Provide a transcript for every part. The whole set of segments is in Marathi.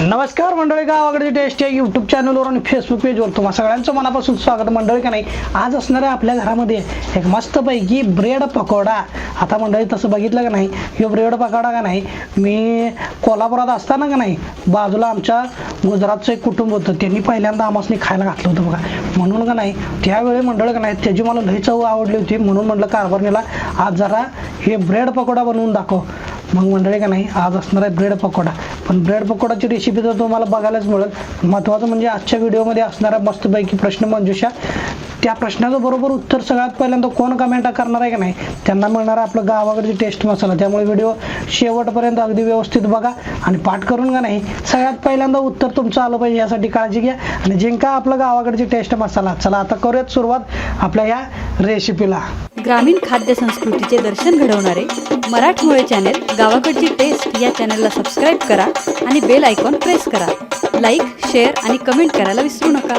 नमस्कार मंडळी गावाकडे टेस्ट या यूट्यूब चॅनलवर आणि फेसबुक पेजवर तुम्हा सगळ्यांचं मनापासून स्वागत मंडळी का नाही? आज असणार आहे आपल्या घरामध्ये एक मस्तपैकी ब्रेड पकोडा. आता मंडळी तसं बघितलं का नाही? हे ब्रेड पकोडा का नाही? मी कोल्हापुरात असताना का नाही बाजूला आमच्या गुजरातचं एक कुटुंब होतं. त्यांनी पहिल्यांदा आमासनी खायला घातलं होतं बघा. म्हणून का नाही त्यावेळी मंडळ का नाही त्याची मला लई चव आवडली होती. म्हणून म्हटलं कारभारणीला आज जरा हे ब्रेड पकोडा बनवून दाखव. मग मंडळी का नाही आज असणार आहे ब्रेड पकोडा. पण ब्रेड पकोडाची रेसिपी तर तुम्हाला बघायलाच मिळेल. महत्त्वाचं म्हणजे आजच्या व्हिडिओमध्ये असणारा मस्तपैकी प्रश्न मंजुषा. त्या प्रश्नाचं बरोबर उत्तर सगळ्यात पहिल्यांदा कोण कमेंट करणार आहे का नाही? त्यांना मिळणार आपलं गावाकडची टेस्ट मसाला. त्यामुळे व्हिडिओ शेवटपर्यंत अगदी व्यवस्थित बघा आणि पाठ करून का नाही? सगळ्यात पहिल्यांदा उत्तर तुमचं आलं पाहिजे यासाठी काळजी घ्या. आणि जिंका आपलं गावाकडची टेस्ट मसाला. चला आता करूयात सुरुवात आपल्या या रेसिपीला ग्रामीण खाद्य संस्कृतीचे दर्शन घडवणारे मराठमोळे चॅनेल गावाकडची टेस्ट या चॅनलला सबस्क्राईब करा आणि बेल आयकॉन प्रेस करा. लाईक शेअर आणि कमेंट करायला विसरू नका.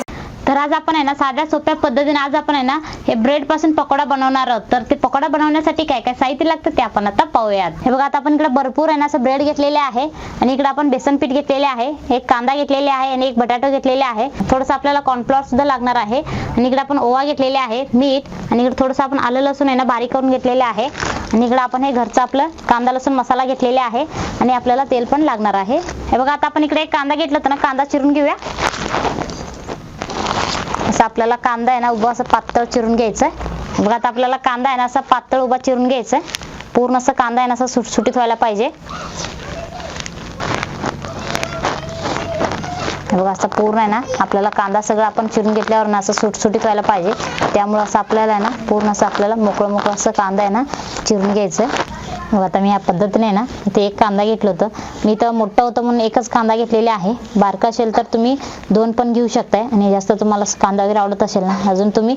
तर आज आपण आहे ना साध्या सोप्या पद्धतीने आज आपण आहे ना हे ब्रेडपासून पकोडा बनवणार आहोत. तर ते पकोडा बनवण्यासाठी काय काय साहित्य लागतं ते आपण आता पाहूयात. हे बघा आता आपण इकडे भरपूर आहे ना असं ब्रेड घेतलेले आहे आणि इकडे आपण बेसन पीठ घेतलेले आहे एक कांदा घेतलेले आहे आणि एक बटाटो घेतलेले आहे. थोडंसं आपल्याला कॉर्नफ्लॉवर सुद्धा लागणार आहे आणि इकडे आपण ओवा घेतलेले आहे मीठ आणि इकडे थोडंसं आपण आलं लसूण आहे ना बारीक करून घेतलेले आहे आणि इकडे आपण हे घरचं आपलं कांदा लसूण मसाला घेतलेले आहे आणि आपल्याला तेल पण लागणार आहे. हे बघा आता आपण इकडे एक कांदा घेतला तर ना कांदा चिरून घेऊया. असं आपल्याला कांदा आहे ना उभा असं पातळ चिरून घ्यायचं आहे बघा आता आपल्याला कांदा आहे ना असा पातळ उभा चिरून घ्यायचा आहे पूर्ण असं कांदा आहे ना असं सुटसुटीत व्हायला पाहिजे. बघा असं पूर्ण आहे ना आपल्याला कांदा सगळं आपण चिरून घेतल्यावर ना असं सुटसुटीत व्हायला पाहिजे. त्यामुळं असं आपल्याला आहे ना पूर्ण असं आपल्याला मोकळं मोकळं असं कांदा आहे ना चिरून घ्यायचं आहे आता मी या पद्धतीने ना इथे एक कांदा घेतलं होतं. मी तर मोठा होतं म्हणून एकच कांदा घेतलेला आहे. बारका असेल तर तुम्ही दोन पण घेऊ शकताय. आणि जास्त तुम्हाला कांदा वगैरे आवडत असेल ना अजून तुम्ही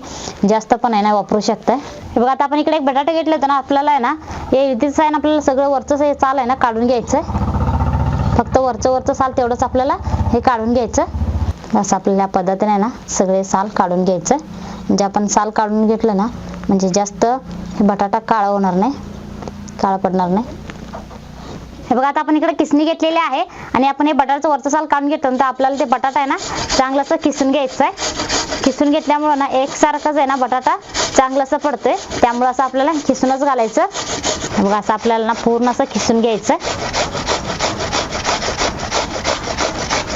जास्त पण आहे ना वापरू शकताय. हे बघा आता आपण इकडे एक बटाटा घेतलं होतं ना आपल्याला आहे ना हे इथेच आहे ना आपल्याला सगळं वरचं हे चाल आहे ना काढून घ्यायचं फक्त वरचं वरचं साल तेवढंच आपल्याला हे काढून घ्यायचं असं आपल्याला या पद्धतीने ना सगळे साल काढून घ्यायचं म्हणजे आपण साल काढून घेतलं ना म्हणजे जास्त हे बटाटा काळा होणार नाही. काळा पडणार नाही. हे बघा आता आपण इकडे किसणी घेतलेली आहे आणि आपण हे बटाट्याचं वरचं साल काढून घेतो तर आपल्याला ते बटाटा आहे ना चांगलं असं किसून घ्यायचं आहे किसून घेतल्यामुळं ना एकसारखंच आहे ना बटाटा चांगलं असं पडतोय. त्यामुळं असं आपल्याला किसूनच घालायचं. बघा असं आपल्याला ना पूर्ण असं किसून घ्यायचं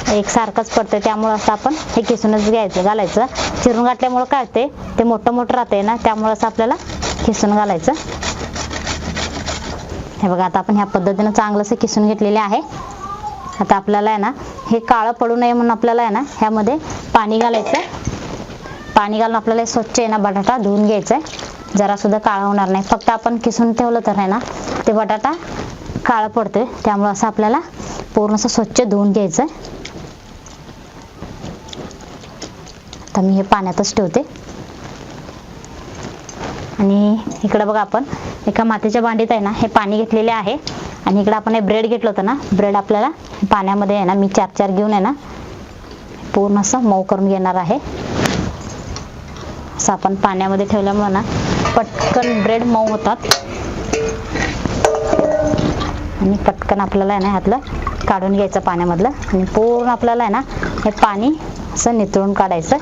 एकसारखंच पडतंय त्यामुळं असं आपण हे किसूनच घ्यायचं घालायचं. चिरून घातल्यामुळं काय होते ते मोठं मोठं राहतंय ना त्यामुळं असं आपल्याला किसून घालायचं. हे बघा आता आपण ह्या पद्धतीनं चांगलंसं किसून घेतलेले आहे. आता आपल्याला आहे ना हे काळं पडू नये म्हणून आपल्याला आहे ना ह्यामध्ये पाणी घालायचं आहे पाणी घालून आपल्याला स्वच्छ आहे ना बटाटा धुवून घ्यायचा आहे जरा सुद्धा काळा होणार नाही. फक्त आपण किसून ठेवलं तर आहे ना ते बटाटा काळं पडतोय. त्यामुळं असं आपल्याला पूर्ण असं स्वच्छ धुवून घ्यायचं आहे आता मी हे पाण्यातच ठेवते. आणि इकडं बघा आपण एका मातीच्या भांडीत आहे ना हे पाणी घेतलेले आहे. आणि इकडं आपण हे ब्रेड घेतलं होतं ना ब्रेड आपल्याला पाण्यामध्ये आहे ना मी चार चार घेऊन आहे ना पूर्ण असं मऊ करून घेणार आहे. असं आपण पाण्यामध्ये ठेवल्यामुळे ना पटकन ब्रेड मऊ होतात. आणि पटकन आपल्याला आहे ना ह्यातलं काढून घ्यायचं पाण्यामधलं. आणि पूर्ण आपल्याला आहे ना हे पाणी असं नितळून काढायचं.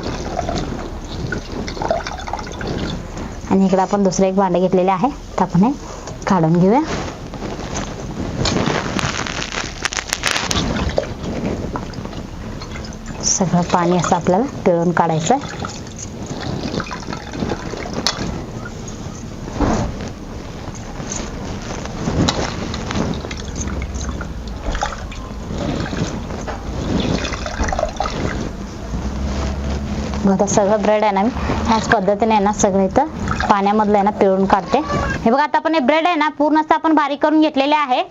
आणि इकडे आपण दुसरं एक भांडं घेतलेले आहे. तर आपण हे काढून घेऊया. सगळं पाणी असं आपल्याला पिळून काढायचं आहे बघा आता सगळं ब्रेड आहे ना मी ह्याच पद्धतीने आहे ना सगळं इथं पाण्यामधलं आहे ना पिळून काढते. हे बघा आता आपण हे ब्रेड आहे ना पूर्ण असं आपण बारीक करून घेतलेले आहे.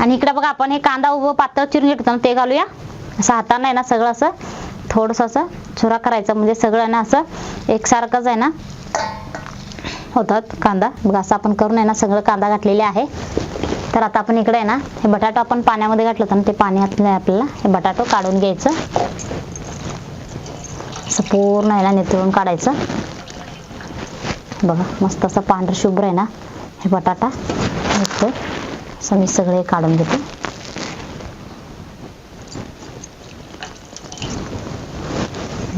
आणि इकडे बघा आपण हे कांदा उभं पातळ चिरून घेतो ना ते घालूया. असं हाताने आहे ना सगळं असं थोडंसं असं चुरा करायचं म्हणजे सगळं आहे ना असं एकसारखंच आहे ना होतात कांदा. बघा असं आपण करून आहे ना सगळं कांदा घातलेले आहे. तर आता आपण इकडे आहे ना हे बटाटो आपण पाण्यामध्ये घातलं होतं ते पाण्यात आपल्याला. हे बटाटो काढून घ्यायचं. असं पूर्ण आहे ना नितळून काढायचं. बघा मस्त असा पांढर शुभ्र आहे ना? हे बटाटा घेतलं असं मी सगळे काढून घेते.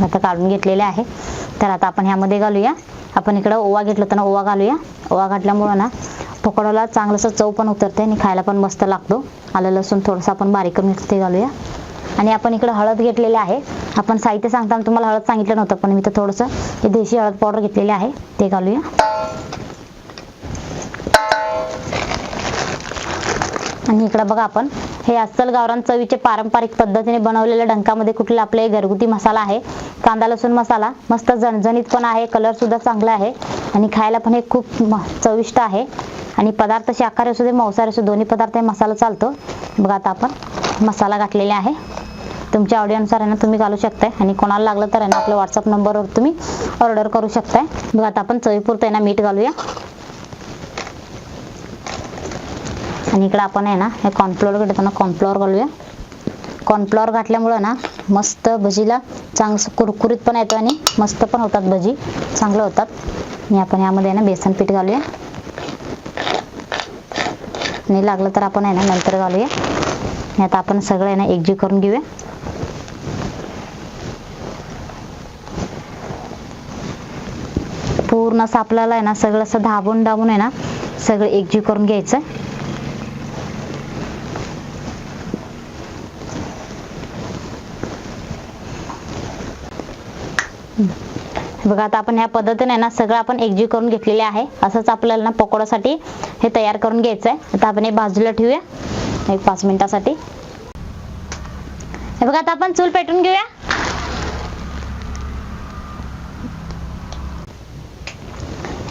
आता काढून घेतलेले आहे. तर आता आपण ह्यामध्ये घालूया. आपण इकडं ओवा घेतला होता ना ओवा घालूया. ओवा घातल्यामुळं ना पकोडाला चांगलंसं चव पण उतरते आणि खायला पण मस्त लागतो. आलं लसूण थोडंसं आपण बारीक करून ते घालूया. आणि आपण इकडं हळद घेतलेली आहे. आपण साहित्य सांगताना तुम्हाला हळद सांगितलं नव्हतं पण मी तर थोडंसं हे देशी हळद पावडर घेतलेली आहे ते घालूया. आणि इकडं बघा आपण हे अस्सल गावरान चवीचे पारंपरिक पद्धतीने बनवलेल्या डंकामध्ये कुठला आपला हे घरगुती मसाला आहे. कांदा लसूण मसाला मस्त झणझणीत पण आहे कलर सुद्धा चांगला आहे. आणि खायला पण हे खूप म- चविष्ट आहे. आणि पदार्थ शाकाहारी असू दे मांसाहारी असू दोन्ही पदार्थ हे मसाला चालतो. बघा आता आपण मसाला घातलेला आहे. तुमच्या आवडीनुसार आहे ना तुम्ही घालू शकताय. आणि कोणाला लागलं तर आहे ना आपल्या व्हॉट्सअप नंबरवर तुम्ही ऑर्डर करू शकताय. बघा आता आपण चवीपुरतं आहे ना मीठ घालूया. आणि इकडं आपण आहे ना हे कॉर्नफ्लोअर घेतो ना कॉर्नफ्लोअर घालूया. कॉर्नफ्लोअर घातल्यामुळं ना मस्त भजीला चांग कुरकुरीत पण येतो आणि मस्त पण होतात भजी. चांगलं होतात. आणि आपण यामध्ये ना बेसन पीठ घालूया. आणि लागलं तर आपण आहे ना नंतर घालूया. आणि आता आपण सगळं आहे ना एकजीव करून घेऊया. पूर्ण असं आपल्याला आहे ना सगळं असं धाबून डाबून आहे ना सगळं एकजीव करून घ्यायचं. बघा आता आपण ह्या पद्धतीने ना सगळं आपण एकजीव करून घेतलेले आहे. असंच आपल्याला ना पकोडासाठी हे तयार करून घ्यायचं आहे आता आपण हे बाजूला ठेवूया. एक पाच मिनिटासाठी. हे बघा आता आपण चूल पेटून घेऊया.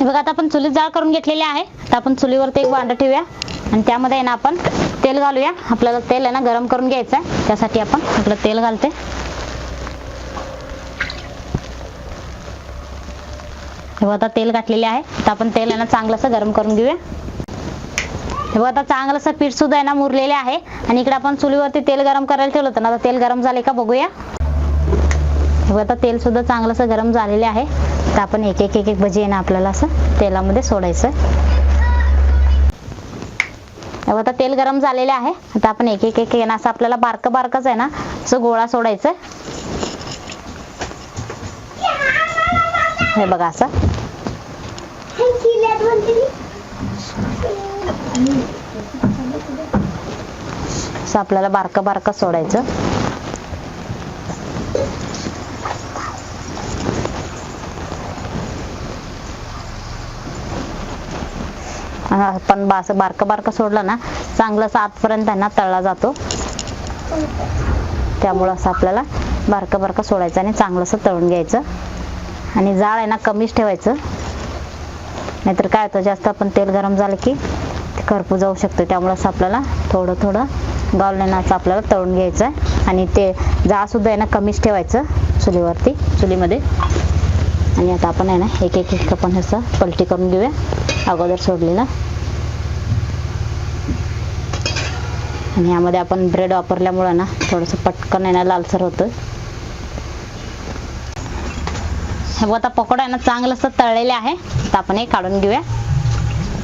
हे बघा आता आपण चुलीत जाळ करून घेतलेली आहे. आता आपण चुलीवरती एक भांडं ठेवूया. आणि त्यामध्ये ना आपण तेल घालूया. आपल्याला तेल आहे ना गरम करून घ्यायचं आहे त्यासाठी आपण आपलं तेल घालते. हे आता तेल घातलेले आहे. आता आपण तेल आहे ना चांगलंसं गरम करून घेऊया. हे बघा आता चांगलंसं पीठ सुद्धा आहे ना मुरलेले आहे. आणि इकडे आपण चुलीवरती तेल गरम करायला ठेवलं होतं ना आता तेल गरम झाले का बघूया. आता तेल सुद्धा चांगलं असं गरम झालेले आहे. तर आपण एक एक एक एक भजी आहे ना आपल्याला असं तेलामध्ये सोडायचं. आता तेल गरम झालेले आहे. आता आपण एक एक एक आहे ना असं आपल्याला बारकं बारकच आहे ना असं गोळा सोडायचं. हे बघा असं. असं आपल्याला बारकं बारकं सोडायचं. पण बा- असं बारकं बारकं सोडलं ना चांगलं असं आतपर्यंत त्यांना तळला जातो. त्यामुळं असं आपल्याला बारकं बारकं सोडायचं आणि चांगलं असं तळून घ्यायचं. आणि जाळ आहे ना कमीच ठेवायचं. नाहीतर काय होतं जास्त आपण तेल गरम झालं की ते करपू जाऊ शकतो. त्यामुळं असं आपल्याला थोडं थोडं गावलेनाचं आपल्याला तळून घ्यायचं आहे आणि ते जाळ सुद्धा आहे ना कमीच ठेवायचं चुलीवरती चुलीमध्ये. आणि आता आपण आहे ना एक एक एक आपण ह्याचं पलटी करून घेऊया. अगोदर सोडलेला आणि यामध्ये आपण ब्रेड वापरल्यामुळं ना थोडंसं पटकन आहे ना लालसर होतं. हे बघा आता पकोडा आहे ना चांगलं असं तळलेले आहे. तर आपण हे काढून घेऊया.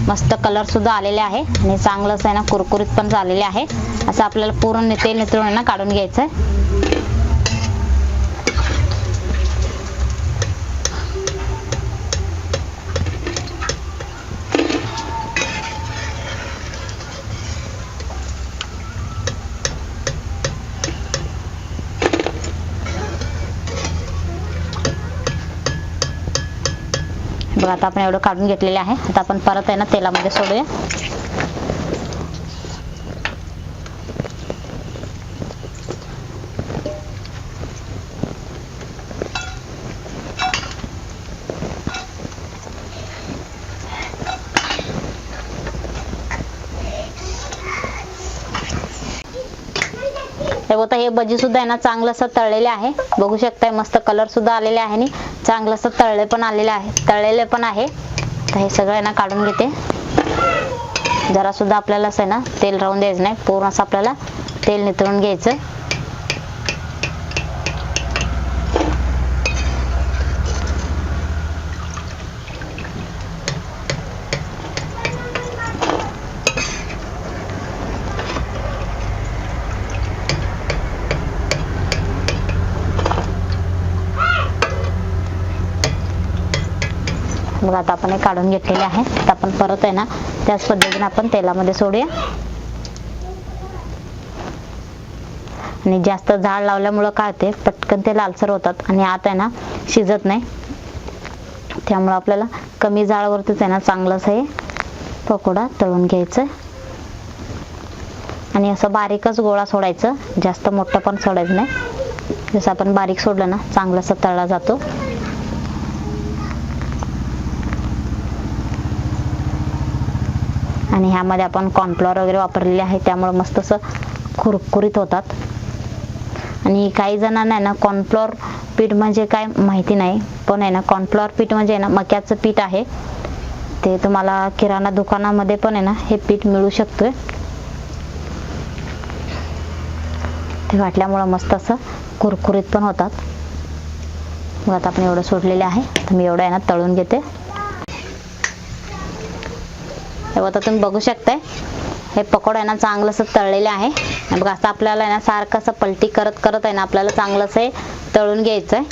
मस्त कलर सुद्धा आलेले आहे. आणि चांगलं असं आहे ना कुरकुरीत पण झालेले आहे. असं आपल्याला पूर्ण तेल नितळून आहे ना काढून घ्यायचं आहे बघा आता आपण एवढं काढून घेतलेले आहे. आता आपण परत आहे ना तेलामध्ये सोडूया. हे बघा हे भजी सुद्धा आहे ना चांगलं असं तळलेले आहे. बघू शकताय मस्त कलर सुद्धा आलेले आहे आणि चांगलं असं तळले पण आलेले आहे. तळलेले पण आहे. तर हे सगळं आहे ना काढून घेते. जरा सुद्धा आपल्याला असं आहे ना तेल राहून द्यायचं नाही. पूर्ण असं आपल्याला तेल नितळून घ्यायचं. मग आता आपण हे काढून घेतलेले आहे. आपण परत आहे ना त्याच पद्धतीने आपण तेलामध्ये सोडूया. आणि जास्त झाड लावल्यामुळं काय होते पटकन ते लालसर होतात आणि आत आहे ना शिजत नाही. त्यामुळं आपल्याला कमी जाळावरतीच आहे ना चांगलंच हे पकोडा तळून घ्यायचं आणि असं बारीकच गोळा सोडायचं जास्त मोठं पण सोडायचं नाही. जसं आपण बारीक सोडलं ना चांगलासा तळला जातो. आणि ह्यामध्ये आपण कॉर्नफ्लॉवर वगैरे वापरलेले आहे त्यामुळे मस्त असं कुरकुरीत होतात. आणि काही जणांना आहे ना कॉर्नफ्लॉवर पीठ म्हणजे काय माहिती नाही पण आहे ना कॉर्नफ्लॉवर पीठ म्हणजे आहे ना मक्याचं पीठ आहे. ते तुम्हाला किराणा दुकानामध्ये पण आहे ना हे पीठ मिळू शकतोय. ते वाटल्यामुळं मस्त असं कुरकुरीत पण होतात. मग आता आपण एवढं सोडलेले आहे. तर मी एवढं आहे ना तळून घेते. हे आता तुम्ही बघू शकताय. हे पकोड आहे ना चांगलं असं तळलेले आहे. बघा असं आपल्याला आहे ना सारखं असं पलटी करत करत आहे ना आपल्याला चांगलं असं हे तळून घ्यायचं आहे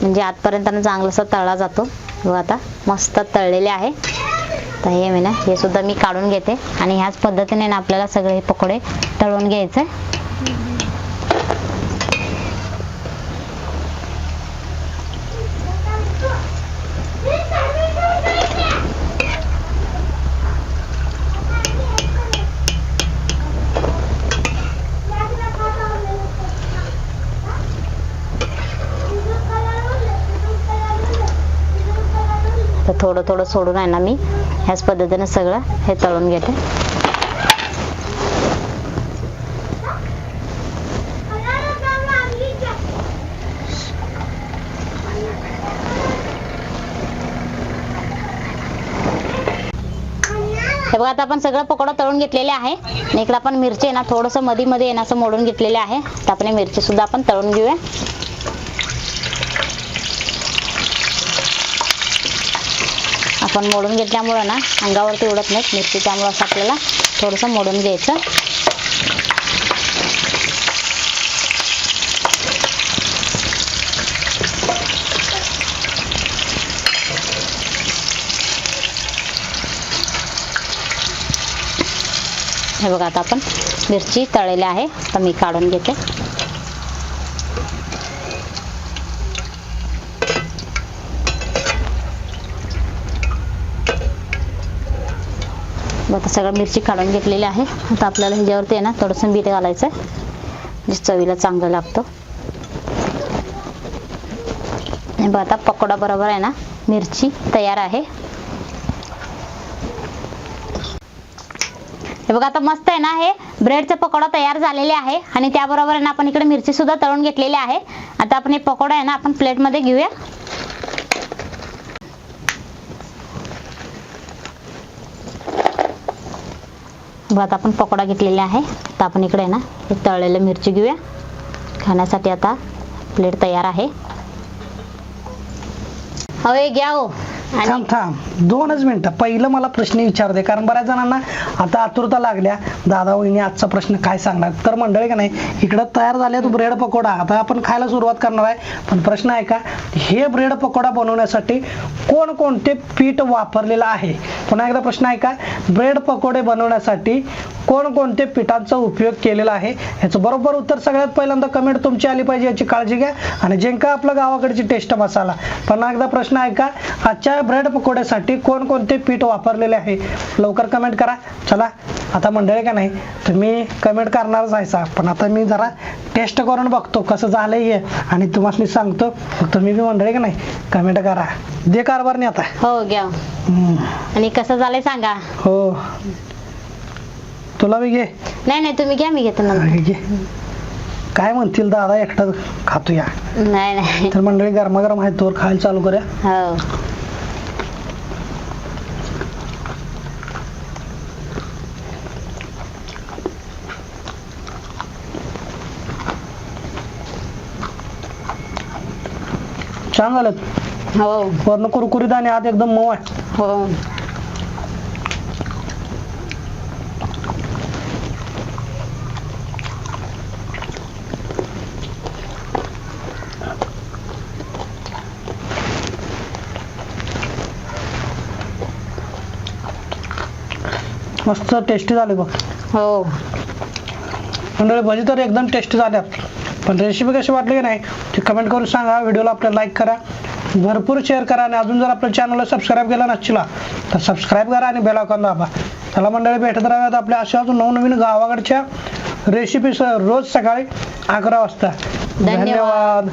म्हणजे आतपर्यंत ना चांगलं असं तळला जातो. बघा आता मस्त तळलेले आहे. तर हे मी ना हे सुद्धा मी काढून घेते. आणि ह्याच पद्धतीने ना आपल्याला सगळे हे पकोडे तळून घ्यायचं आहे थोडं थोडं सोडून आहे ना मी. ह्याच पद्धतीने सगळं हे तळून घेते. हे बघा आता आपण सगळं पकोडा तळून घेतलेले आहे. आणि इकडे आपण मिरची आहे ना थोडंसं मध्ये मध्ये येणं असं मोडून घेतलेले आहे. तर आपण मिरची सुद्धा आपण तळून घेऊया. आपण मोडून घेतल्यामुळं ना अंगावरती उडत नाहीत मिरची त्यामुळं असं आपल्याला थोडंसं मोडून घ्यायचं. हे बघा आता आपण मिरची तळलेली आहे तर मी काढून घेते. आता सगळं मिरची काढून घेतलेली आहे. आता आपल्याला ह्याच्यावरती आहे ना थोडंसं मीठ घालायचं आहे म्हणजे चवीला चांगलं लागतं. आणि बघ आता पकोडा बरोबर आहे ना मिरची तयार आहे. हे बघा आता मस्त आहे ना हे ब्रेडचा पकोडा तयार झालेले आहे. आणि त्याबरोबर आहे ना आपण इकडे मिरची सुद्धा तळून घेतलेली आहे. आता आपण हे पकोडा आहे ना आपण प्लेटमध्ये घेऊया. भात आता आपण पकोडा घेतलेला आहे. तर आपण इकडे आहे ना हे तळलेलं मिरची घेऊया. खाण्यासाठी आता प्लेट तयार आहे. हवे घ्या हो. थांब थांब. दोनच मिनिटं. पहिलं मला प्रश्न विचारते कारण बऱ्याच जणांना आता आतुरता लागल्या. दादा वहिनी आजचा प्रश्न काय सांगणार? तर मंडळी का नाही इकडं तयार झाले तो ब्रेड पकोडा. आता आपण खायला सुरुवात करणार आहे. पण प्रश्न आहे का हे ब्रेड पकोडा बनवण्यासाठी कोणकोणते पीठ वापरलेलं आहे? पुन्हा एकदा प्रश्न आहे का ब्रेड पकोडे बनवण्यासाठी कोणकोणते पिठांचा उपयोग केलेला आहे? याचं बरोबर उत्तर सगळ्यात पहिल्यांदा कमेंट तुमची आली पाहिजे याची काळजी घ्या. आणि जेंका आपला गावाकडची टेस्ट मसाला. पण एकदा प्रश्न आहे का आजच्या ब्रेड पकोड्यासाठी कोणकोणते पीठ वापरलेले आहे? लवकर कमेंट करा. चला आता मंडळी का नाही? तुम्ही कमेंट करणारच सा पण आता मी जरा टेस्ट करून बघतो कसं झालंय हे. आणि तुम्हाला मी सांगतो तुम्ही बी मंडळी का नाही? कमेंट करा. दे कारभार नाही आता. हो घ्या. आणि कसं झालंय सांगा. हो. तुला बी घे. नाही नाही तुम्ही घ्या मी घेतो नंतर. अरे घे. काय म्हणतील दादा? एकटा खातो या नाही नाही. तर मंडळी गरमागरम आहे तोर खायला चालू करूया. हो. छान झालं हो कुरकुरीत आणि आत एकदम मऊ आहे हो. मस्त टेस्टी झाले बघ. हो. मंडळी भजी तर एकदम टेस्टी झाल्या पण रेसिपी कशी वाटली की नाही ते कमेंट करून सांगा. व्हिडिओला आपल्याला लाईक करा. भरपूर शेअर करा आणि अजून जर आपल्या चॅनलला सबस्क्राईब केलं नसला तर सबस्क्राईब करा आणि बेल आयकॉन दाबा. त्याला मंडळी भेटत राहूयात आपल्या अशा अजून नवनवीन गावाकडच्या रेसिपी रोज सकाळी अकरा वाजता. धन्यवाद.